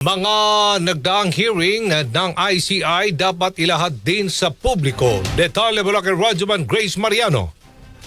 Mga nagdaang hearing ng ICI dapat ilahad din sa publiko. Detalye mula kay Radyoman Grace Mariano.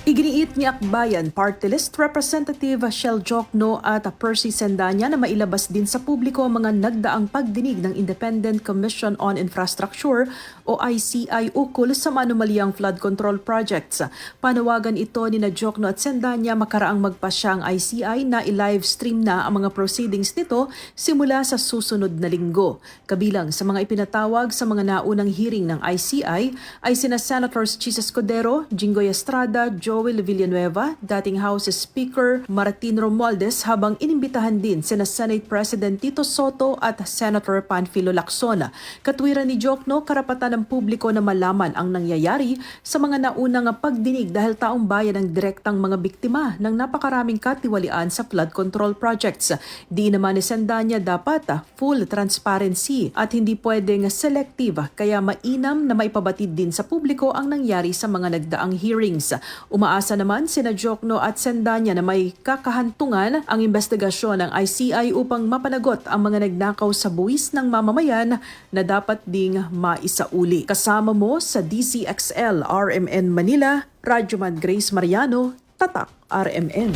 Iginiit ni Akbayan Party List Representative Shell Jokno at Percy Sendanya na mailabas din sa publiko ang mga nagdaang pagdinig ng Independent Commission on Infrastructure o ICI ukol sa manumalyang flood control projects. Panawagan ito ni na Jokno at Sendanya makaraang magpasya ang ICI na i-live stream na ang mga proceedings nito simula sa susunod na linggo. Kabilang sa mga ipinatawag sa mga naunang hearing ng ICI ay sina Senators Chis Escudero, Jinggoy Estrada, Joel Villanueva, dating House Speaker Martin Romualdez habang inimbitahan din sina Senate President Tito Soto at Senator Panfilo Lacson. Katwiran ni Jokno, karapatan ng publiko na malaman ang nangyayari sa mga naunang pagdinig dahil taong bayan ang direktang mga biktima ng napakaraming katiwalian sa flood control projects. Di naman ni Sandanya dapat full transparency at hindi pwedeng selective kaya mainam na maipabatid din sa publiko ang nangyari sa mga nagdaang hearings. Umaasa naman sina Jokno at Sendanya na may kakahantungan ang investigasyon ng ICI upang mapanagot ang mga nagnakaw sa buwis ng mamamayan na dapat ding maisauli. Kasama mo sa DCXL RMN Manila, Radyoman Grace Mariano, Tatak RMN.